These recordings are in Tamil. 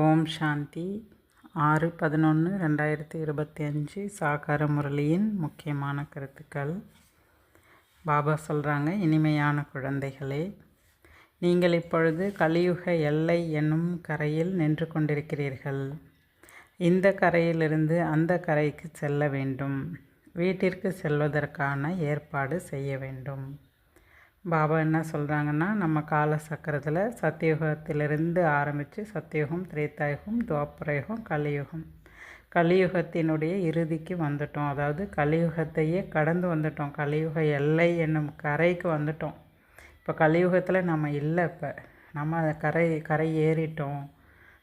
ஓம் சாந்தி. ஆறு பதினொன்று ரெண்டாயிரத்தி இருபத்தி அஞ்சு சாகார முரளியின் முக்கியமான கருத்துக்கள். பாபா சொல்கிறாங்க இனிமையான குழந்தைகளே நீங்கள் இப்பொழுது கலியுக எல்லை என்னும் கரையில் நின்று கொண்டிருக்கிறீர்கள். இந்த கரையிலிருந்து அந்த கரைக்கு செல்ல வேண்டும். வீட்டிற்கு செல்வதற்கான ஏற்பாடு செய்ய வேண்டும். பாபா என்ன சொல்கிறாங்கன்னா நம்ம கால சக்கரத்தில் சத்தியுகத்திலிருந்து ஆரம்பித்து சத்தியுகம் திரேத்தாயுகம் துவாபரயுகம் கலியுகம். கலியுகத்தினுடைய இறுதிக்கு வந்துட்டோம். அதாவது கலியுகத்தையே கடந்து வந்துட்டோம். கலியுக எல்லை என்னும் கரைக்கு வந்துட்டோம். இப்போ கலியுகத்தில் நம்ம இல்லை இப்போ. நம்ம அதை கரை கரை ஏறிட்டோம்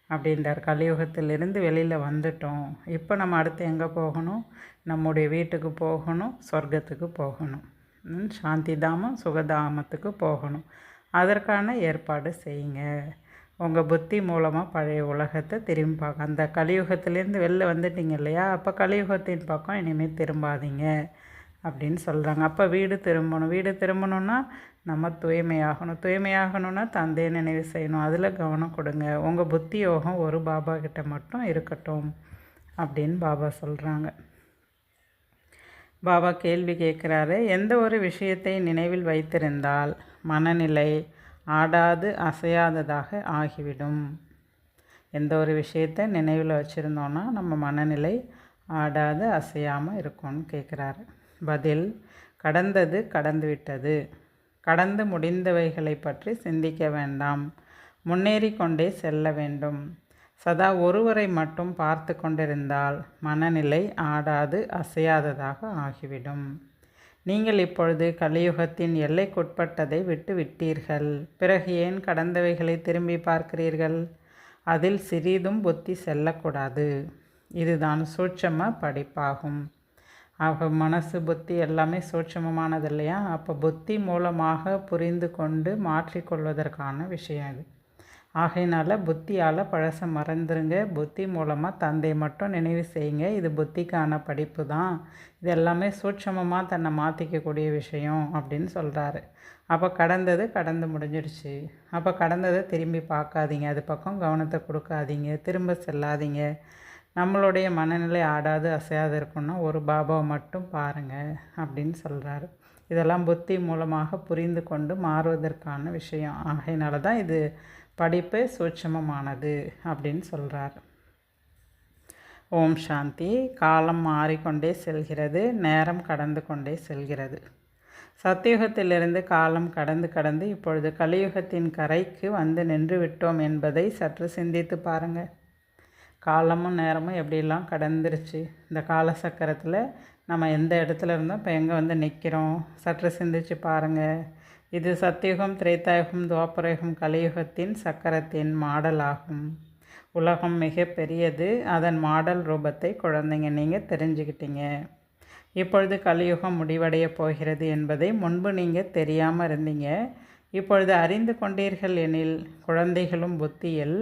அப்படின்றார். கலியுகத்திலிருந்து வெளியில் வந்துட்டோம். இப்போ நம்ம அடுத்து எங்கே போகணும்? நம்முடைய வீட்டுக்கு போகணும் சொர்க்கத்துக்கு போகணும். சாந்தி தாமம் சுகதாமத்துக்கு போகணும். அதற்கான ஏற்பாடு செய்யுங்க. உங்கள் புத்தி மூலமாக பழைய உலகத்தை திரும்பி பார்க்க அந்த கலியுகத்துலேருந்து வெளில வந்துட்டீங்க இல்லையா? அப்போ கலியுகத்தின் பக்கம் இனிமேல் திரும்பாதீங்க அப்படின்னு சொல்கிறாங்க அப்போ வீடு திரும்பணும். வீடு திரும்பணும்னா நம்ம தூய்மையாகணும். தூய்மையாகணும்னா தந்தையை நினைவு செய்யணும். அதில் கவனம் கொடுங்க. உங்கள் புத்தி யோகம் ஒரு பாபா கிட்ட மட்டும் இருக்கட்டும் அப்படின்னு பாபா சொல்கிறாங்க பாபா கேள்வி கேட்குறாரு எந்த ஒரு விஷயத்தை நினைவில் வைத்திருந்தால் மனநிலை ஆடாது அசையாததாக ஆகிவிடும். எந்த ஒரு விஷயத்தை நினைவில் வச்சுருந்தோன்னா நம்ம மனநிலை ஆடாது அசையாமல் இருக்கும்னு கேட்குறாரு. பதில் கடந்தது கடந்து விட்டது கடந்து முடிந்தவைகளை பற்றி சிந்திக்க வேண்டாம். முன்னேறி கொண்டே செல்ல வேண்டும். சதா ஒருவரை மட்டும் பார்த்து கொண்டிருந்தால் மனநிலை ஆடாது அசையாததாக ஆகிவிடும். நீங்கள் இப்பொழுது கலியுகத்தின் எல்லைக்குட்பட்டதை விட்டு விட்டீர்கள். பிறகு ஏன் கடந்தவைகளை திரும்பி பார்க்கிறீர்கள்? அதில் சிறிதும் புத்தி செல்லக்கூடாது. இதுதான் சூட்சம படிப்பாகும். அவ மனசு புத்தி எல்லாமே சூட்சமமானது இல்லையா அப்போ புத்தி மூலமாக புரிந்து கொண்டு மாற்றிக்கொள்வதற்கான விஷயம் இது. ஆகையினால் புத்தியால் பழச மறந்துருங்க. புத்தி மூலமாக தந்தை மட்டும் நினைவு செய்யுங்க. இது புத்திக்கான படிப்பு தான் இது எல்லாமே சூட்சமமாக தன்னை மாற்றிக்கக்கூடிய விஷயம் அப்படின்னு சொல்கிறாரு அப்போ கடந்தது கடந்து முடிஞ்சிருச்சு. அப்போ கடந்ததை திரும்பி பார்க்காதீங்க. அது பக்கம் கவனத்தை கொடுக்காதீங்க. திரும்ப செல்லாதீங்க. நம்மளுடைய மனநிலை ஆடாது அசையாது இருக்குன்னா ஒரு பாபாவை மட்டும் பாருங்கள் அப்படின்னு சொல்கிறாரு இதெல்லாம் புத்தி மூலமாக புரிந்து கொண்டு மாறுவதற்கான விஷயம். ஆகையினால தான் இது படிப்பு சூட்சமமானது அப்படின்னு சொல்கிறார் ஓம் சாந்தி. காலம் மாறிக்கொண்டே செல்கிறது நேரம் கடந்து கொண்டே செல்கிறது. சத்தியுகத்திலிருந்து காலம் கடந்து கடந்து இப்பொழுது கலியுகத்தின் கரைக்கு வந்து நின்று விட்டோம் என்பதை சற்று சிந்தித்து பாருங்கள் காலமும் நேரமும் எப்படிலாம் கடந்துருச்சு? இந்த கால சக்கரத்தில் நம்ம எந்த இடத்துல இருந்தோம்? இப்போ எங்கே வந்து நிற்கிறோம் சற்று சிந்திச்சு பாருங்கள் இது சத்தியுகம் திரேதாயுகம் துவாபரயுகம் கலியுகத்தின் சக்கரத்தின் மாடல் ஆகும் உலகம் மிக பெரியது. அதன் மாடல் ரூபத்தை குழந்தைங்க நீங்கள் தெரிஞ்சுக்கிட்டீங்க. இப்பொழுது கலியுகம் முடிவடைய போகிறது என்பதை முன்பு நீங்கள் தெரியாமல் இருந்தீங்க. இப்பொழுது அறிந்து கொண்டீர்கள் எனில் குழந்தைகளும் புத்தியில்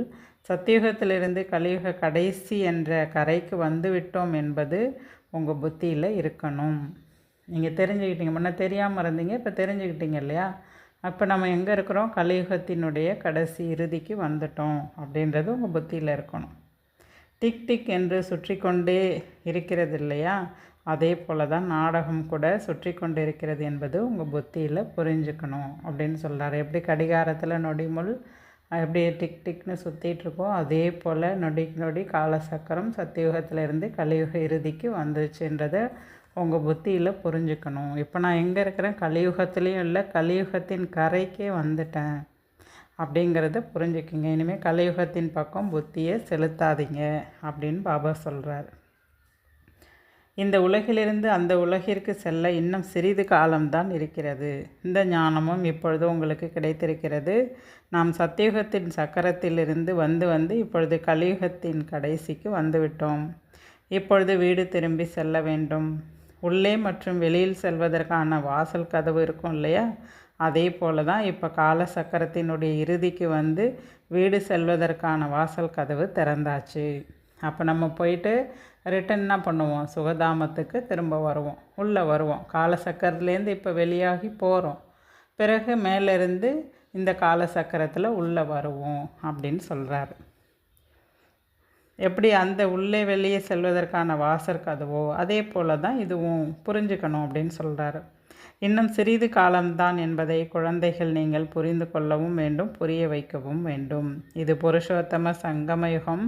சத்தியுகத்திலிருந்து கலியுக கடைசி என்ற கரைக்கு வந்துவிட்டோம் என்பது உங்கள் புத்தியில் இருக்கணும். நீங்கள் தெரிஞ்சுக்கிட்டீங்க. முன்னே தெரியாமல் இருந்தீங்க இப்போ தெரிஞ்சுக்கிட்டீங்க இல்லையா? அப்போ நம்ம எங்கே இருக்கிறோம்? கலியுகத்தினுடைய கடைசி இறுதிக்கு வந்துட்டோம் அப்படின்றது உங்கள் புத்தியில் இருக்கணும். டிக் டிக் என்று சுற்றி கொண்டே இருக்கிறது இல்லையா? அதே போல் தான் நாடகம் கூட சுற்றி கொண்டு இருக்கிறது என்பது உங்கள் புத்தியில் புரிஞ்சுக்கணும் அப்படின்னு சொல்கிறார் எப்படி கடிகாரத்தில் நொடிமுள் எப்படி டிக் டிக்னு சுற்றிட்டுருக்கோம் அதே போல் நொடிக்கு நொடி காலசக்கரம் சத்தியுகத்திலிருந்து கலியுக இறுதிக்கு வந்துச்சுன்றதை உங்கள் புத்தியில் புரிஞ்சுக்கணும். இப்போ நான் எங்கே இருக்கிறேன்? கலியுகத்துலேயும் இல்லை கலியுகத்தின் கரைக்கே வந்துட்டேன். அப்படிங்கிறத புரிஞ்சுக்கிங்க. இனிமேல் கலியுகத்தின் பக்கம் புத்தியை செலுத்தாதீங்க அப்படின்னு பாபா சொல்கிறார் இந்த உலகிலிருந்து அந்த உலகிற்கு செல்ல இன்னும் சிறிது காலம்தான் இருக்கிறது. இந்த ஞானமும் இப்பொழுது உங்களுக்கு கிடைத்திருக்கிறது. நாம் சத்தியுகத்தின் சக்கரத்திலிருந்து வந்து வந்து இப்பொழுது கலியுகத்தின் கடைசிக்கு வந்துவிட்டோம். இப்பொழுது வீடு திரும்பி செல்ல வேண்டும். உள்ளே மற்றும் வெளியில் செல்வதற்கான வாசல் கதவு இருக்கும் இல்லையா? அதே போல் தான் இப்போ கால சக்கரத்தினுடைய இறுதிக்கு வந்து வீடு செல்வதற்கான வாசல் கதவு திறந்தாச்சு. அப்போ நம்ம போயிட்டு ரிட்டன் என்ன பண்ணுவோம்? சுகதாமத்துக்கு திரும்ப வருவோம். உள்ளே வருவோம். கால சக்கரத்துலேருந்து இப்போ வெளியாகி போகிறோம் பிறகு மேலேருந்து இந்த கால சக்கரத்தில் உள்ளே வருவோம் அப்படின்னு சொல்கிறாரு எப்படி அந்த உள்ளே வெளியே செல்வதற்கான வாசற் கதவோ அதே போல தான் இதுவும் புரிஞ்சுக்கணும் அப்படின்னு சொல்கிறாரு இன்னும் சிறிது காலம்தான் என்பதை குழந்தைகள் நீங்கள் புரிந்து கொள்ளவும் வேண்டும் புரிய வைக்கவும் வேண்டும். இது புருஷோத்தம சங்கமயுகம்.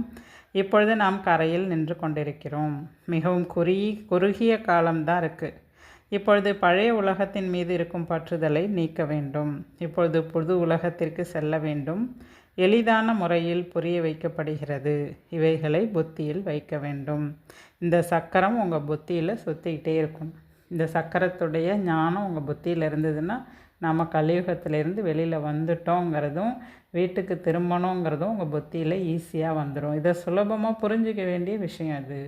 இப்பொழுது நாம் கரையில் நின்று கொண்டிருக்கிறோம். மிகவும் குறி குறுகிய காலம்தான் இருக்குது இப்பொழுது பழைய உலகத்தின் மீது இருக்கும் பற்றுதலை நீக்க வேண்டும். இப்பொழுது புது உலகத்திற்கு செல்ல வேண்டும். எளிதான முறையில் புரிய வைக்கப்படுகிறது. இவைகளை புத்தியில் வைக்க வேண்டும். இந்த சக்கரம் உங்கள் புத்தியில் சுற்றிக்கிட்டே இருக்கும். இந்த சக்கரத்துடைய ஞானம் உங்கள் புத்தியில் இருந்ததுன்னா நம்ம கலியுகத்திலேருந்து வெளியில் வந்துட்டோங்கிறதும் வீட்டுக்கு திரும்பணுங்கிறதும் உங்கள் புத்தியில் ஈஸியாக வந்துடும் இதை சுலபமாக புரிஞ்சிக்க வேண்டிய விஷயம் அது.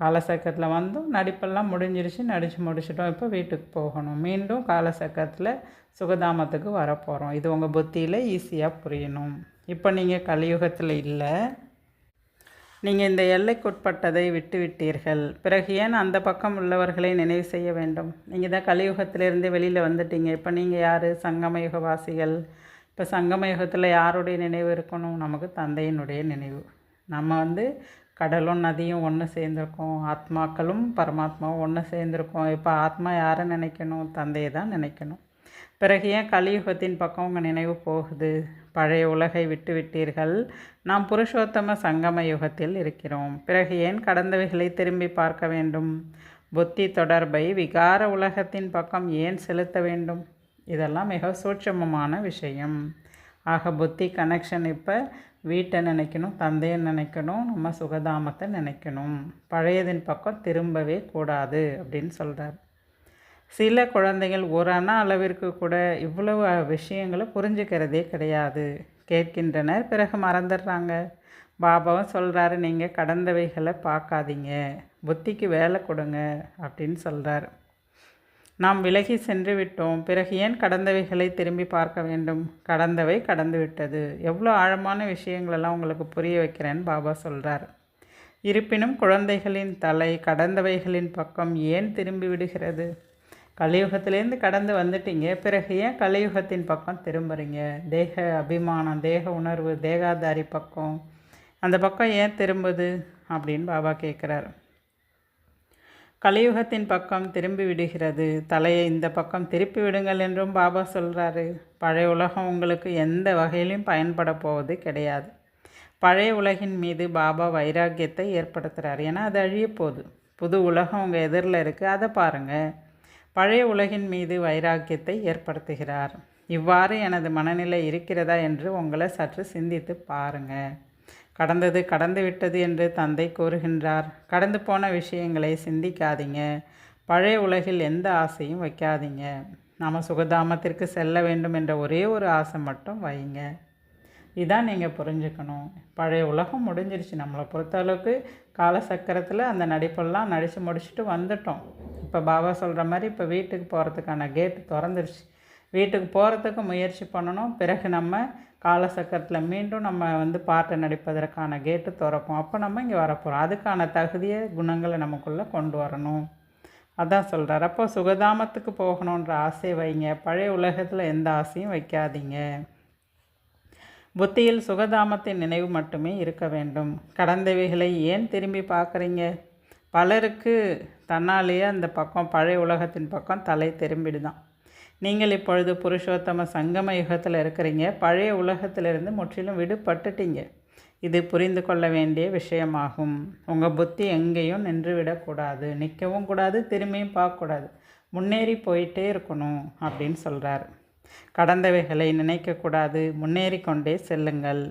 காலசக்கரத்தில் வந்தோம் நடிப்பெல்லாம் முடிஞ்சிருச்சு நடித்து முடிச்சிட்டோம். இப்போ வீட்டுக்கு போகணும். மீண்டும் காலசக்கரத்தில் சுகதாமத்துக்கு வரப்போகிறோம் இது உங்கள் புத்தியில் ஈஸியாக புரியணும். இப்போ நீங்கள் கலியுகத்தில் இல்லை. நீங்கள் இந்த எல்லைக்குட்பட்டதை விட்டு விட்டீர்கள். பிறகு ஏன் அந்த பக்கம் உள்ளவர்களை நினைவு செய்ய வேண்டும்? நீங்கள் தான் கலியுகத்திலிருந்து வெளியில் வந்துட்டீங்க. இப்போ நீங்கள் யார்? சங்கமயுகவாசிகள். இப்போ சங்கமயுகத்தில் யாருடைய நினைவு இருக்கணும்? நமக்கு தந்தையினுடைய நினைவு. நம்ம வந்து கடலும் நதியும் ஒன்று சேர்ந்துருக்கோம். ஆத்மாக்களும் பரமாத்மாவும் ஒன்று சேர்ந்துருக்கோம். இப்போ ஆத்மா யாரை நினைக்கணும்? தந்தையை தான் நினைக்கணும். பிறகு ஏன் கலியுகத்தின் பக்கம் உங்கள் நினைவு போகுது? பழைய உலகை விட்டு விட்டீர்கள். நாம் புருஷோத்தம சங்கம யுகத்தில் இருக்கிறோம். பிறகு ஏன் கடந்தவைகளை திரும்பி பார்க்க வேண்டும்? புத்தி தொடர்பை விகார உலகத்தின் பக்கம் ஏன் செலுத்த வேண்டும்? இதெல்லாம் மிக சூட்சமமான விஷயம். ஆக புத்தி கனெக்ஷன் இப்போ வீட்டை நினைக்கணும் தந்தையை நினைக்கணும் நம்ம சுகதாமத்தை நினைக்கணும். பழையதின் பக்கம் திரும்பவே கூடாது அப்படின்னு சொல்கிறார் சில குழந்தைகள் ஒரு அணா அளவிற்கு கூட இவ்வளவு விஷயங்களை புரிஞ்சுக்கிறதே கிடையாது. கேட்கின்றனர் பிறகு மறந்துடுறாங்க. பாபாவும் சொல்கிறாரு நீங்கள் கடந்தவைகளை பார்க்காதீங்க. புத்திக்கு வேலை கொடுங்க அப்படின்னு சொல்கிறார் நாம் விலகி சென்று விட்டோம். பிறகு ஏன் கடந்தவைகளை திரும்பி பார்க்க வேண்டும்? கடந்தவை கடந்து விட்டது. எவ்வளோ ஆழமான விஷயங்களெல்லாம் உங்களுக்கு புரிய வைக்கிறேன்னு பாபா சொல்கிறார் இருப்பினும் குழந்தைகளின் தலை கடந்தவைகளின் பக்கம் ஏன் திரும்பி விடுகிறது? கலியுகத்திலேருந்து கடந்து வந்துட்டீங்க. பிறகு ஏன் கலியுகத்தின் பக்கம் திரும்புகிறீங்க தேக அபிமானம் தேக உணர்வு தேகாதாரி பக்கம். அந்த பக்கம் ஏன் திரும்புது? அப்படின்னு பாபா கேட்குறாரு கலியுகத்தின் பக்கம் திரும்பி விடுகிறது. தலையை இந்த பக்கம் திருப்பி விடுங்கள் என்றும் பாபா சொல்கிறாரு பழைய உலகம் உங்களுக்கு எந்த வகையிலும் பயன்பட போவது கிடையாது. பழைய உலகின் மீது பாபா வைராக்கியத்தை ஏற்படுத்துகிறார் ஏன்னா அது அழிய போகுது. புது உலகம் உங்கள் எதிரில் இருக்குது அதை பாருங்கள் பழைய உலகின் மீது வைராக்கியத்தை ஏற்படுத்துகிறார். இவ்வாறு எனது மனநிலை இருக்கிறதா என்று உங்களை சற்று சிந்தித்து பாருங்கள் கடந்தது கடந்து விட்டது என்று தந்தை கூறுகின்றார். கடந்து போன விஷயங்களை சிந்திக்காதீங்க. பழைய உலகில் எந்த ஆசையும் வைக்காதீங்க. நாம் சுகதாமத்திற்கு செல்ல வேண்டும் என்ற ஒரே ஒரு ஆசை மட்டும் வைங்க. இதான் நீங்கள் புரிஞ்சுக்கணும். பழைய உலகம் முடிஞ்சிருச்சு. நம்மளை பொறுத்தளவுக்கு காலசக்கரத்தில் அந்த நடிப்பெல்லாம் நடித்து முடிச்சுட்டு வந்துட்டோம். இப்போ பாபா சொல்கிற மாதிரி இப்போ வீட்டுக்கு போகிறதுக்கான கேட்டு திறந்துருச்சு. வீட்டுக்கு போகிறதுக்கு முயற்சி பண்ணணும். பிறகு நம்ம காலசக்கரத்தில் மீண்டும் நம்ம வந்து பாட்டு நடிப்பதற்கான கேட்டு திறப்போம். அப்போ நம்ம இங்கே வரப்போகிறோம் அதுக்கான தகுதியை குணங்களை நமக்குள்ளே கொண்டு வரணும். அதான் சொல்கிறார் அப்போ சுகதாமத்துக்கு போகணுன்ற ஆசையை வைங்க. பழைய உலகத்தில் எந்த ஆசையும் வைக்காதீங்க. புத்தியில் சுகதாமத்தின் நினைவு மட்டுமே இருக்க வேண்டும். கடந்தவைகளை ஏன் திரும்பி பார்க்குறீங்க? பலருக்கு தன்னாலேயே அந்த பக்கம் பழைய உலகத்தின் பக்கம் தலை திரும்பிடுதான். நீங்கள் இப்பொழுது புருஷோத்தம சங்கம யுகத்தில் இருக்கிறீங்க. பழைய உலகத்திலிருந்து முற்றிலும் விடுபட்டுட்டீங்க. இது புரிந்து கொள்ள வேண்டிய விஷயமாகும். உங்கள் புத்தி எங்கேயும் நின்றுவிடக்கூடாது நிற்கவும் கூடாது திரும்பியும் பார்க்கக்கூடாது முன்னேறி போயிட்டே இருக்கணும் அப்படின்னு சொல்கிறார் கடந்தவைகளை நினைக்கக்கூடாது முன்னேறி கொண்டே செல்லுங்கள்.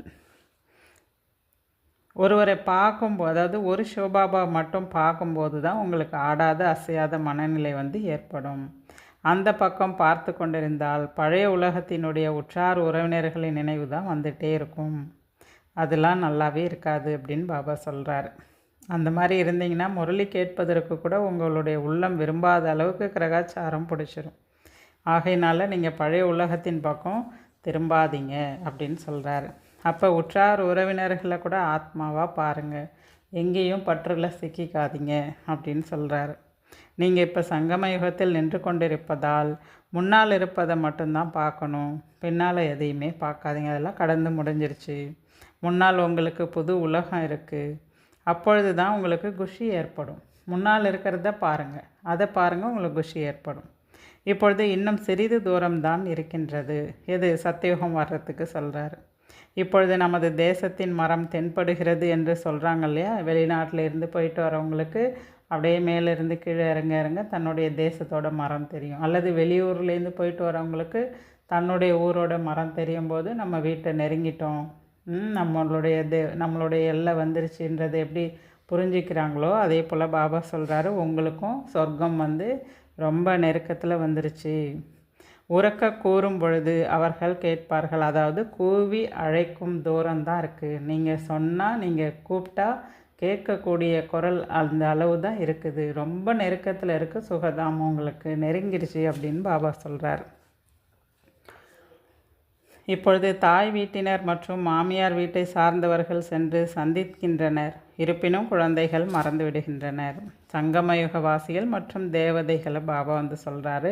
ஒருவரை பார்க்கும்போது அதாவது ஒரு சிவபாபா மட்டும் பார்க்கும்போது தான் உங்களுக்கு ஆடாத அசையாத மனநிலை வந்து ஏற்படும். அந்த பக்கம் பார்த்து கொண்டிருந்தால் பழைய உலகத்தினுடைய உற்றார் உறவினர்களின் நினைவு தான் வந்துகிட்டே இருக்கும். அதெல்லாம் நல்லாவே இருக்காது அப்படின்னு பாபா சொல்கிறார் அந்த மாதிரி இருந்தீங்கன்னா முரளி கேட்பதற்கு கூட உங்களுடைய உள்ளம் விரும்பாத அளவுக்கு கிரகாச்சாரம் பிடிச்சிரும். ஆகையினால நீங்கள் பழைய உலகத்தின் பக்கம் திரும்பாதீங்க அப்படின்னு சொல்கிறாரு அப்போ உற்றார் உறவினர்களை கூட ஆத்மாவாக பாருங்கள் எங்கேயும் பற்றில் சிக்கிக்காதீங்க அப்படின்னு சொல்கிறாரு நீங்கள் இப்போ சங்கம யுகத்தில் நின்று கொண்டிருப்பதால் முன்னால் இருப்பதை மட்டும்தான் பார்க்கணும். பின்னால் எதையுமே பார்க்காதீங்க. அதெல்லாம் கடந்து முடிஞ்சிருச்சு. முன்னால் உங்களுக்கு புது உலகம் இருக்குது அப்பொழுது தான் உங்களுக்கு குஷி ஏற்படும். முன்னால் இருக்கிறத பாருங்கள் அதை பாருங்கள் உங்களுக்கு குஷி ஏற்படும். இப்பொழுது இன்னும் சிறிது தூரம்தான் இருக்கின்றது. எது சத்தியுகம் வர்றதுக்கு சொல்கிறாரு இப்பொழுது நமது தேசத்தின் மரம் தென்படுகிறது என்று சொல்கிறாங்க இல்லையா? வெளிநாட்டில் இருந்து போயிட்டு வரவங்களுக்கு அப்படியே மேலேருந்து கீழே இறங்க இறங்க தன்னுடைய தேசத்தோட மரம் தெரியும். அல்லது வெளியூர்லேருந்து போயிட்டு வரவங்களுக்கு தன்னுடைய ஊரோட மரம் தெரியும் போது நம்ம வீட்டை நெருங்கிட்டோம். நம்மளுடைய தே நம்மளுடைய எல்லை வந்துருச்சுன்றது எப்படி புரிஞ்சுக்கிறாங்களோ? அதே போல் பாபா சொல்கிறாரு உங்களுக்கும் சொர்க்கம் வந்து ரொம்ப நெருக்கத்தில் வந்துருச்சு. உறக்க கூறும் பொழுது அவர்கள் கேட்பார்கள் அதாவது கூவி அழைக்கும் தூரம்தான் இருக்குது நீங்கள் சொன்னால் நீங்கள் கூப்பிட்டா கேட்கக்கூடிய குரல் அந்த அளவு தான் இருக்குது. ரொம்ப நெருக்கத்தில் இருக்குது சுகதாமம் உங்களுக்கு நெருங்கிடுச்சு அப்படின்னு பாபா சொல்கிறார் இப்பொழுது தாய் வீட்டினர் மற்றும் மாமியார் வீட்டை சார்ந்தவர்கள் சென்று சந்திக்கின்றனர். இருப்பினும் குழந்தைகள் மறந்துவிடுகின்றனர் சங்கமயுகவாசிகள் சங்கமயுக வாசிகள் மற்றும் தேவதைகளை பாபா வந்து சொல்கிறாரு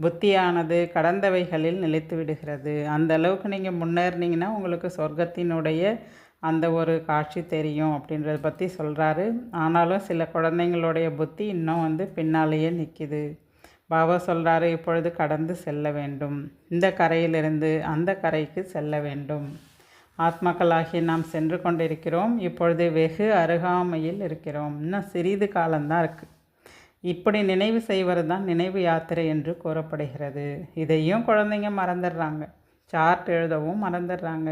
புத்தியானது கடந்தவைகளில் நிலைத்து விடுகிறது அந்த அளவுக்கு நீங்கள் முன்னேறினீங்கன்னா உங்களுக்கு சொர்க்கத்தினுடைய அந்த ஒரு காட்சி தெரியும் அப்படின்றத பற்றி சொல்கிறாரு ஆனாலும் சில குழந்தைங்களுடைய புத்தி இன்னும் வந்து பின்னாலேயே நிற்கிது பாபா சொல்கிறாரு இப்பொழுது கடந்து செல்ல வேண்டும். இந்த கரையிலிருந்து அந்த கரைக்கு செல்ல வேண்டும். ஆத்மக்களாகி நாம் சென்று கொண்டிருக்கிறோம். இப்பொழுது வெகு அருகாமையில் இருக்கிறோம். இன்னும் சிறிது காலம்தான் இருக்குது இப்படி நினைவு செய்வது தான் நினைவு யாத்திரை என்று கூறப்படுகிறது. இதையும் குழந்தைங்க மறந்துடுறாங்க. சார்ட் எழுதவும் மறந்துடுறாங்க.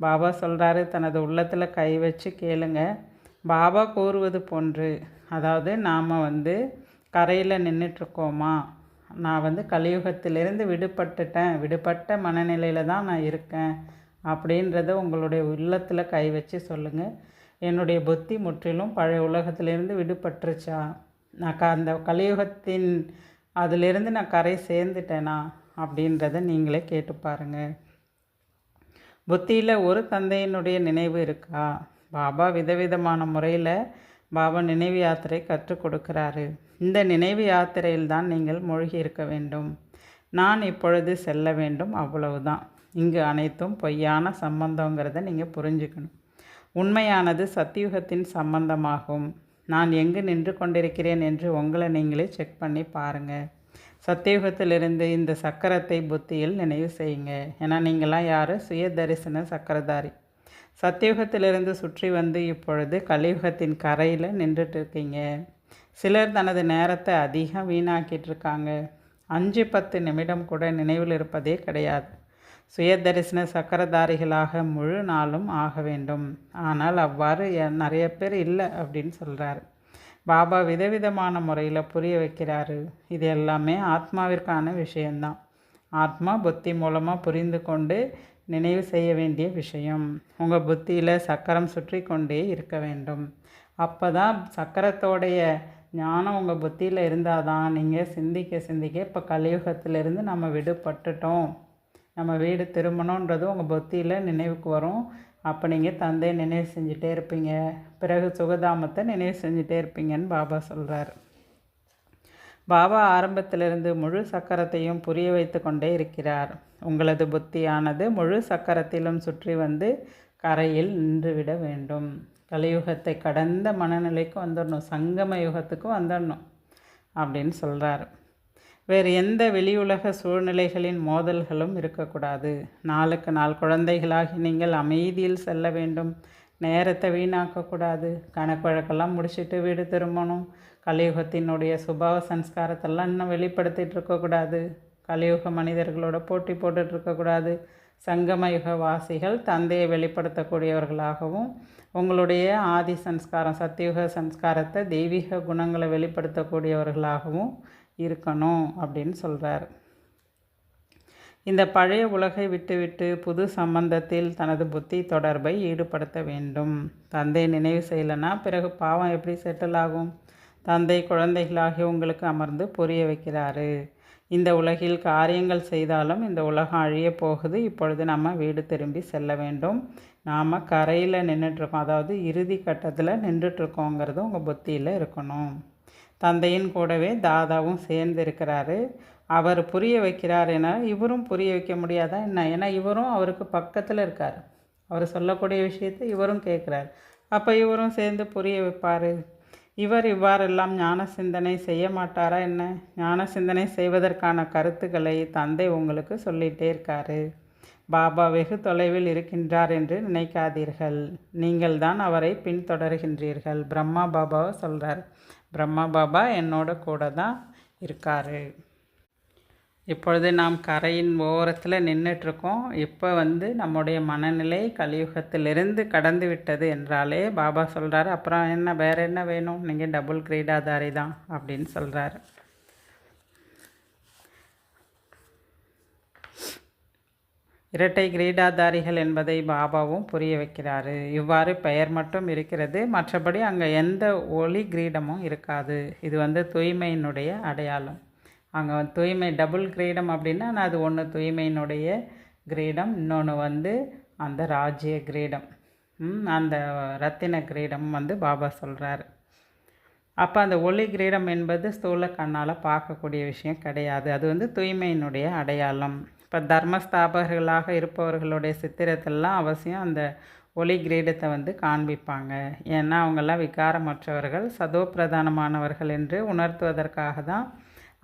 பாபா சொல்கிறாரு தனது உள்ளத்தில் கை வச்சு கேளுங்க. பாபா கூறுவது போன்று அதாவது நாம் வந்து கரையில் நின்றுட்டுருக்கோமா நான் வந்து கலியுகத்திலிருந்து விடுபட்டுட்டேன். விடுபட்ட மனநிலையில் தான் நான் இருக்கேன். அப்படின்றத உங்களுடைய உள்ளத்தில் கை வச்சு சொல்லுங்கள் என்னுடைய புத்தி முற்றிலும் பழைய உலகத்திலிருந்து விடுபட்டுருச்சா? நான் க அந்த கலியுகத்தின் அதிலிருந்து நான் கரை சேர்ந்துட்டேனா அப்படின்றத நீங்களே கேட்டு பாருங்கள் புத்தியில் ஒரு தந்தையினுடைய நினைவு இருக்கா? பாபா விதவிதமான முறையில் பாபா நினைவு யாத்திரை கற்றுக் கொடுக்கிறாரு. இந்த நினைவு யாத்திரையில் தான் நீங்கள் மூழ்கி இருக்க வேண்டும். நான் இப்பொழுது செல்ல வேண்டும் அவ்வளவுதான். இங்கு அனைத்தும் பொய்யான சம்பந்தங்கிறத நீங்கள் புரிஞ்சுக்கணும். உண்மையானது சத்தியுகத்தின் சம்பந்தமாகும். நான் எங்கு நின்று கொண்டிருக்கிறேன் என்று உங்களை நீங்களே செக் பண்ணி பாருங்கள் சத்தியுகத்திலிருந்து இந்த சக்கரத்தை புத்தியில் நினைவு செய்யுங்க. ஏன்னா நீங்களாம் யார்? சுய தரிசன சக்கரதாரி. சத்தியுகத்திலிருந்து சுற்றி வந்து இப்பொழுது கலியுகத்தின் கரையில் நின்றுட்டு இருக்கீங்க சிலர் தனது நேரத்தை அதிகம் வீணாக்கிட்டு இருக்காங்க அஞ்சு பத்து நிமிடம் கூட நினைவில் இருப்பதே கிடையாது. சுயதரிசன சக்கரதாரிகளாக முழு நாளும் ஆக வேண்டும். ஆனால் அவ்வாறு நிறைய பேர் இல்லை அப்படின்னு சொல்கிறார் பாபா விதவிதமான முறையில் புரிய வைக்கிறாரு. இது எல்லாமே ஆத்மாவிற்கான விஷயந்தான் ஆத்மா புத்தி மூலமாக புரிந்து கொண்டு நினைவு செய்ய வேண்டிய விஷயம். உங்கள் புத்தியில் சக்கரம் சுற்றி கொண்டே இருக்க வேண்டும். அப்போ தான் சக்கரத்தோடைய ஞானம் உங்கள் புத்தியில் இருந்தால் தான் நீங்கள் சிந்திக்க சிந்திக்க இப்போ கலியுகத்திலிருந்து நம்ம விடுபட்டுட்டோம். நம்ம வீடு திரும்பணுன்றது உங்கள் புத்தியில் நினைவுக்கு வரும். அப்போ நீங்கள் தந்தையை நினைவு செஞ்சுட்டே இருப்பீங்க. பிறகு சுகதாமத்தை நினைவு செஞ்சுட்டே இருப்பீங்கன்னு பாபா சொல்கிறார் பாபா ஆரம்பத்திலிருந்து முழு சக்கரத்தையும் புரிய வைத்து கொண்டே இருக்கிறார். உங்களது புத்தியானது முழு சக்கரத்திலும் சுற்றி வந்து கரையில் நின்றுவிட வேண்டும். கலியுகத்தை கடந்த மனநிலைக்கு வந்துடணும் சங்கம யுகத்துக்கு வந்துடணும் அப்படின்னு சொல்கிறார் வேறு எந்த வெளியுலக சூழ்நிலைகளின் மோதல்களும் இருக்கக்கூடாது. நாளுக்கு நாள் குழந்தைகளாகி நீங்கள் அமைதியில் செல்ல வேண்டும். நேரத்தை வீணாக்கக்கூடாது. கணக்கு வழக்கெல்லாம் முடிச்சுட்டு வீடு திரும்பணும். கலியுகத்தினுடைய சுபாவ சம்ஸ்காரத்தெல்லாம் இன்னும் வெளிப்படுத்திகிட்டு இருக்கக்கூடாது. கலியுக மனிதர்களோட போட்டி போட்டுட்டு இருக்கக்கூடாது. சங்கமயுக வாசிகள் தந்தையை வெளிப்படுத்தக்கூடியவர்களாகவும் உங்களுடைய ஆதி சம்ஸ்காரம் சத்தியுக சம்ஸ்காரத்தை தெய்வீக குணங்களை வெளிப்படுத்தக்கூடியவர்களாகவும் இருக்கணும் அப்படின்னு சொல்கிறார் இந்த பழைய உலகை விட்டுவிட்டு புது சம்பந்தத்தில் தனது புத்தி தொடர்பை ஈடுபடுத்த வேண்டும். தந்தை நினைவு செய்யலைன்னா பிறகு பாவம் எப்படி செட்டில் ஆகும்? தந்தை குழந்தைகளாகி உங்களுக்கு அமர்ந்து புரிய வைக்கிறாரு. இந்த உலகில் காரியங்கள் செய்தாலும் இந்த உலகம் அழிய போகுது. இப்பொழுது நம்ம வீடு திரும்பி செல்ல வேண்டும். நாம் கரையில் நின்றுட்டுருக்கோம் அதாவது இறுதி கட்டத்தில் நின்றுட்டுருக்கோங்கிறது உங்கள் புத்தியில் இருக்கணும். தந்தையின் கூடவே தாதாவும் சேர்ந்து இருக்கிறாரு அவர் புரிய வைக்கிறார் என இவரும் புரிய வைக்க முடியாதா என்ன? ஏன்னா இவரும் அவருக்கு பக்கத்தில் இருக்கார். அவர் சொல்லக்கூடிய விஷயத்தை இவரும் கேட்குறார். அப்போ இவரும் சேர்ந்து புரிய வைப்பார். இவர் இவ்வாறெல்லாம் ஞான சிந்தனை செய்ய மாட்டாரா என்ன? ஞான சிந்தனை செய்வதற்கான கருத்துக்களை தந்தை உங்களுக்கு சொல்லிகிட்டே இருக்காரு. பாபா வெகு தொலைவில் இருக்கின்றார் என்று நினைக்காதீர்கள். நீங்கள் தான் அவரை பின்தொடர்கின்றீர்கள். பிரம்மா பாபாவை சொல்கிறார் பிரம்மா பாபா என்னோட கூட தான் இருக்கார். இப்பொழுது நாம் கரையின் ஓரத்தில் நின்றுட்டுருக்கோம் இப்போ வந்து நம்முடைய மனநிலை கலியுகத்திலிருந்து கடந்து விட்டது என்றாலே பாபா சொல்கிறாரு அப்புறம் என்ன வேறு என்ன வேணும்? நீங்கள் டபுள் கிரீடாதாரி தான் அப்படின்னு சொல்கிறாரு இரட்டை கிரீடாதாரிகள் என்பதை பாபாவும் புரிய வைக்கிறாரு. இவ்வாறு பெயர் மட்டும் இருக்கிறது. மற்றபடி அங்கே எந்த ஒளி கிரீடமும் இருக்காது. இது வந்து தூய்மையினுடைய அடையாளம். அங்கே தூய்மை டபுள் கிரீடம் அப்படின்னா அது ஒன்று தூய்மையினுடைய கிரீடம் இன்னொன்று வந்து அந்த ராஜ்ய கிரீடம். அந்த ரத்தின கிரீடம் வந்து பாபா சொல்கிறாரு அப்போ அந்த ஒளி கிரீடம் என்பது ஸ்தூல கண்ணால் பார்க்கக்கூடிய விஷயம் கிடையாது. அது வந்து தூய்மையினுடைய அடையாளம். இப்போ தர்மஸ்தாபகர்களாக இருப்பவர்களுடைய சித்திரத்திலலாம் அவசியம் அந்த ஒளி கிரீடத்தை வந்து காண்பிப்பாங்க. ஏன்னா அவங்கெல்லாம் விகாரமற்றவர்கள் சதோ பிரதானமானவர்கள் என்று உணர்த்துவதற்காக தான்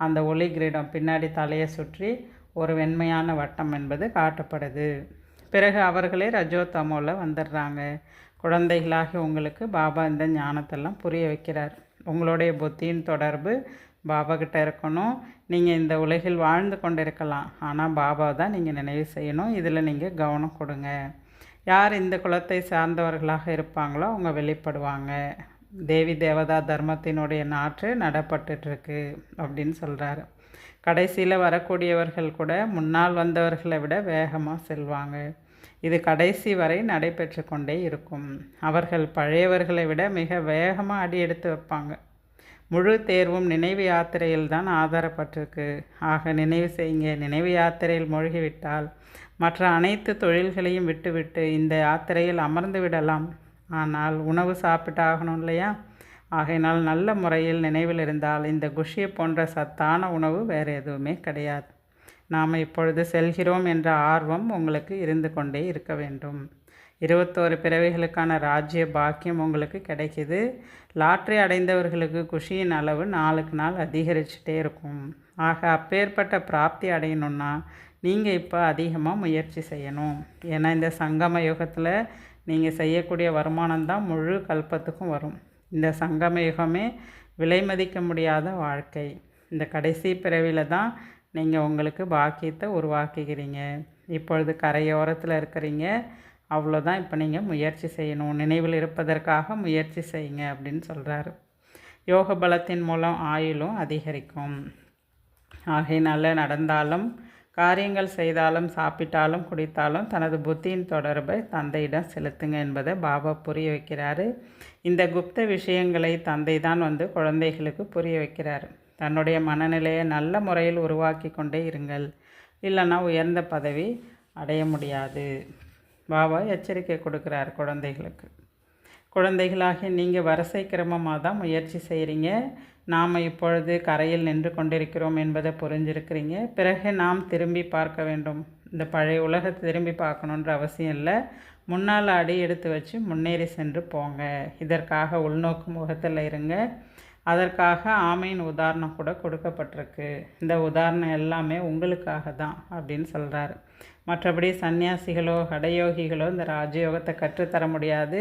அந்த ஒளி கிரீடம் பின்னாடி தலையை சுற்றி ஒரு வெண்மையான வட்டம் என்பது காட்டப்படுது. பிறகு அவர்களே ரஜோ தமோவில் வந்துடுறாங்க. குழந்தைகளாகி உங்களுக்கு பாபா இந்த ஞானத்தெல்லாம் புரிய வைக்கிறார். உங்களுடைய புத்தியின் தொடர்பு பாபா கிட்ட இருக்கணும். நீங்கள் இந்த உலகில் வாழ்ந்து கொண்டு இருக்கலாம் ஆனால் பாபா தான் நீங்கள் நினைவு செய்யணும். இதில் நீங்கள் கவனம் கொடுங்க. யார் இந்த குலத்தை சார்ந்தவர்களாக இருப்பாங்களோ அவங்க வெளிப்படுவாங்க. தேவி தேவதா தர்மத்தினுடைய நாற்று நடப்பட்டுருக்கு அப்படின்னு சொல்கிறாரு கடைசியில் வரக்கூடியவர்கள் கூட முன்னால் வந்தவர்களை விட வேகமாக செல்வாங்க. இது கடைசி வரை நடைபெற்று கொண்டே இருக்கும். அவர்கள் பழையவர்களை விட மிக வேகமாக அடி எடுத்து வைப்பாங்க. முழு தேர்வும் நினைவு யாத்திரையில் தான் ஆதாரப்பட்டிருக்கு. ஆக நினைவு செய்யுங்க. நினைவு யாத்திரையில் மூழ்கிவிட்டால் மற்ற அனைத்து தொழில்களையும் விட்டுவிட்டு இந்த யாத்திரையில் அமர்ந்து விடலாம். ஆனால் உணவு சாப்பிட்டாகணும் இல்லையா? ஆகையினால் நல்ல முறையில் நினைவில் இருந்தால் இந்த குஷியை போன்ற சத்தான உணவு வேறு எதுவுமே கிடையாது. நாம் இப்பொழுது செல்கிறோம் என்ற ஆர்வம் உங்களுக்கு இருந்து கொண்டே இருக்க வேண்டும். இருபத்தோரு பிறவைகளுக்கான ராஜ்ய பாக்கியம் உங்களுக்கு கிடைக்கிது. லாட்ரி அடைந்தவர்களுக்கு குஷியின் அளவு நாளுக்கு நாள் அதிகரிச்சுட்டே இருக்கும். ஆக அப்பேற்பட்ட பிராப்தி அடையணுன்னா நீங்கள் இப்போ அதிகமாக முயற்சி செய்யணும். ஏன்னா இந்த சங்கம யுகத்தில் நீங்கள் செய்யக்கூடிய வருமானம் தான் முழு கல்பத்துக்கும் வரும். இந்த சங்கம யுகமே விலை மதிக்க முடியாத வாழ்க்கை. இந்த கடைசி பிறவியில் தான் நீங்கள் உங்களுக்கு பாக்கியத்தை உருவாக்கிக்கிறீங்க இப்பொழுது கரையோரத்தில் இருக்கிறீங்க. அவ்வளோதான் இப்போ நீங்கள் முயற்சி செய்யணும். நினைவில் இருப்பதற்காக முயற்சி செய்யுங்க அப்படின்னு சொல்கிறாரு. யோக பலத்தின் மூலம் ஆயுளும் அதிகரிக்கும். ஆகையினால நடந்தாலும் காரியங்கள் செய்தாலும் சாப்பிட்டாலும் குடித்தாலும் தனது புத்தியின் தொடர்பை தந்தையிடம் செலுத்துங்க என்பதை பாபா புரிய வைக்கிறாரு. இந்த குப்த விஷயங்களை தந்தை தான் வந்து குழந்தைகளுக்கு புரிய வைக்கிறார். தன்னுடைய மனநிலையை நல்ல முறையில் உருவாக்கி கொண்டே இருங்கள். இல்லைன்னா உயர்ந்த பதவி அடைய முடியாது. பாபா எச்சரிக்கை கொடுக்குறார் குழந்தைகளுக்கு. குழந்தைகளாக நீங்கள் வரிசை கிரமமாக தான் முயற்சி செய்கிறீங்க. நாம் இப்பொழுது கரையில் நின்று கொண்டிருக்கிறோம் என்பதை புரிஞ்சிருக்கிறீங்க. பிறகு நாம் திரும்பி பார்க்க வேண்டும். இந்த பழைய உலகத்தை திரும்பி பார்க்கணுன்ற அவசியம் இல்லை. முன்னால் அடி எடுத்து வச்சு முன்னேறி சென்று போங்க. இதற்காக உள்நோக்கு முகத்தில் இருங்க. அதற்காக ஆமையின் உதாரணம் கூட கொடுக்கப்பட்டிருக்கு. இந்த உதாரணம் எல்லாமே உங்களுக்காக தான் அப்படின்னு சொல்கிறாரு மற்றபடி சன்னியாசிகளோ கடையோகிகளோ இந்த ராஜயோகத்தை கற்றுத்தர முடியாது.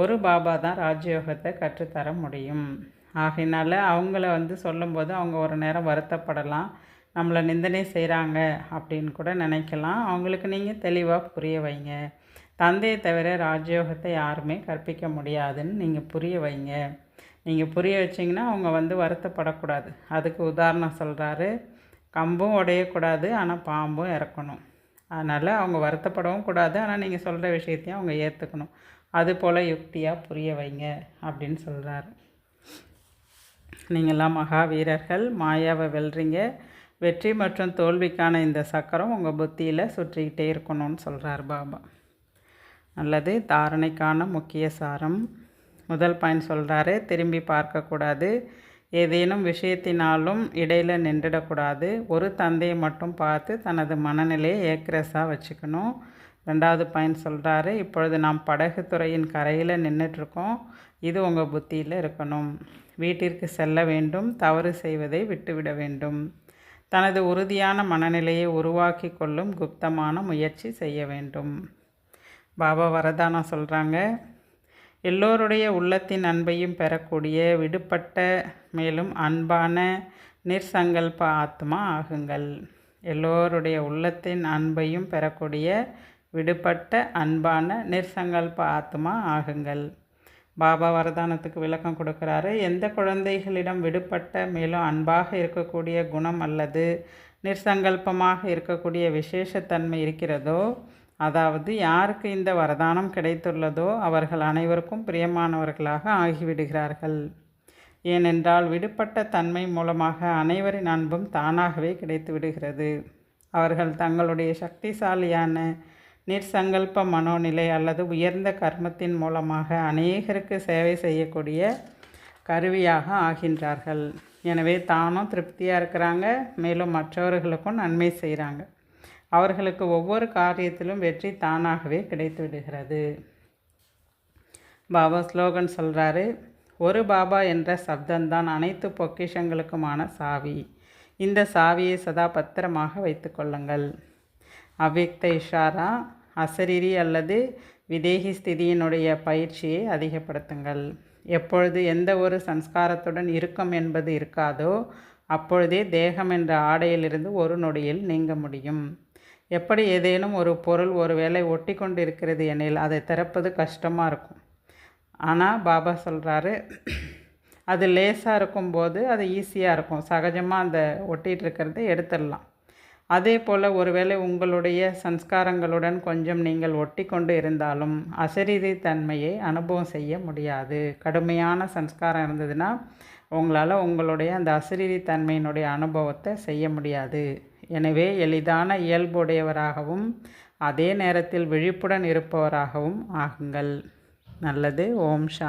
ஒரு பாபா தான் ராஜயோகத்தை கற்றுத்தர முடியும். ஆகையினால அவங்கள வந்து சொல்லும்போது அவங்க ஒரு நேரம் வருத்தப்படலாம். நம்மளை நிந்தனை செய்கிறாங்க அப்படின்னு கூட நினைக்கலாம். அவங்களுக்கு நீங்கள் தெளிவாக புரிய வைங்க. தந்தையை தவிர ராஜயோகத்தை யாருமே கற்பிக்க முடியாதுன்னு நீங்கள் புரிய வைங்க. நீங்கள் புரிய வச்சிங்கன்னா அவங்க வந்து வருத்தப்படக்கூடாது. அதுக்கு உதாரணம் சொல்கிறாரு கம்பும் உடையக்கூடாது ஆனால் பாம்பும் இறக்கணும். அதனால் அவங்க வருத்தப்படவும் கூடாது. ஆனால் நீங்கள் சொல்கிற விஷயத்தையும் அவங்க ஏற்றுக்கணும் அது போல் யுக்தியாக புரிய வைங்க அப்படின்னு சொல்கிறாரு நீங்கள்லாம் மகாவீரர்கள் மாயாவை வெல்றீங்க. வெற்றி மற்றும் தோல்விக்கான இந்த சக்கரம் உங்கள் புத்தியில் சுற்றிக்கிட்டே இருக்கணும்னு சொல்கிறார் பாபா. அல்லது தாரணைக்கான முக்கிய சாரம். முதல் பாயிண்ட் சொல்கிறாரு திரும்பி பார்க்கக்கூடாது. ஏதேனும் விஷயத்தினாலும் இடையில் நின்றுடக்கூடாது. ஒரு தந்தையை மட்டும் பார்த்து தனது மனநிலையை ஏக்ரஸாக வச்சுக்கணும். ரெண்டாவது பாயிண்ட் சொல்கிறாரு இப்பொழுது நாம் படகு துறையின் கரையில் நின்றுட்டுருக்கோம் இது உங்கள் புத்தியில் இருக்கணும். வீட்டிற்கு செல்ல வேண்டும் தவறு செய்வதை விட்டுவிட வேண்டும். தனது உறுதியான மனநிலையை உருவாக்கி கொள்ளும் குப்தமான முயற்சி செய்ய வேண்டும். பாபா வரதானம் சொல்கிறாங்க எல்லோருடைய உள்ளத்தின் அன்பையும் பெறக்கூடிய விடுபட்ட மேலும் அன்பான நிர்சங்கல்ப ஆத்மா ஆகுங்கள். எல்லோருடைய உள்ளத்தின் அன்பையும் பெறக்கூடிய விடுபட்ட அன்பான நிர்சங்கல்ப ஆத்மா ஆகுங்கள். பாபா வரதானத்துக்கு விளக்கம் கொடுக்குறாரு. எந்த குழந்தைகளிடம் விடுபட்ட மேலும் அன்பாக இருக்கக்கூடிய குணம் அல்லது நிர்சங்கல்பமாக இருக்கக்கூடிய விசேஷத்தன்மை இருக்கிறதோ அதாவது யாருக்கு இந்த வரதானம் கிடைத்துள்ளதோ அவர்கள் அனைவருக்கும் பிரியமானவர்களாக ஆகிவிடுகிறார்கள். ஏனென்றால் விடுபட்ட தன்மை மூலமாக அனைவரின் அன்பும் தானாகவே கிடைத்து விடுகிறது அவர்கள் தங்களுடைய சக்திசாலியான நிர்சங்கல்ப மனோநிலை அல்லது உயர்ந்த கர்மத்தின் மூலமாக அநேகருக்கு சேவை செய்யக்கூடிய கருவியாக ஆகின்றார்கள். எனவே தானும் திருப்தியாக இருக்கிறாங்க மேலும் மற்றவர்களுக்கும் நன்மை செய்கிறாங்க அவர்களுக்கு ஒவ்வொரு காரியத்திலும் வெற்றி தானாகவே கிடைத்து விடுகிறது பாபா ஸ்லோகன் சொல்கிறாரு ஒரு பாபா என்ற சப்தம்தான் அனைத்து பொக்கிஷங்களுக்குமான சாவி. இந்த சாவியை சதா பத்திரமாக வைத்துக்கொள்ளுங்கள் அவ்யக்த இஷாரா அசரீரி அல்லது விதேகி ஸ்திதியினுடைய பயிற்சியை அதிகப்படுத்துங்கள். எப்பொழுது எந்த ஒரு சன்ஸ்காரத்துடன் இருக்கும் என்பது இருக்காதோ அப்பொழுதே தேகம் என்ற ஆடையிலிருந்து ஒரு நொடியில் நீங்க முடியும். எப்படி ஏதேனும் ஒரு பொருள் ஒரு வேளை ஒட்டி கொண்டு இருக்கிறது எனில் அதை திறப்பது கஷ்டமாக இருக்கும். ஆனால் பாபா சொல்கிறாரு அது லேசாக இருக்கும்போது அது ஈஸியாக இருக்கும். சகஜமாக அந்த ஒட்டிகிட்டு இருக்கிறத எடுத்துடலாம். அதே போல் ஒருவேளை உங்களுடைய சன்ஸ்காரங்களுடன் கொஞ்சம் நீங்கள் ஒட்டி கொண்டு இருந்தாலும் அசரீதி தன்மையை அனுபவம் செய்ய முடியாது. கடுமையான சன்ஸ்காரம் இருந்ததுன்னா உங்களால் உங்களுடைய அந்த அசரீதி தன்மையினுடைய அனுபவத்தை செய்ய முடியாது. எனவே எளிதான இயல்புடையவராகவும் அதே நேரத்தில் விழிப்புடன் இருப்பவராகவும் ஆகுங்கள். நல்லது. ஓம் ஷா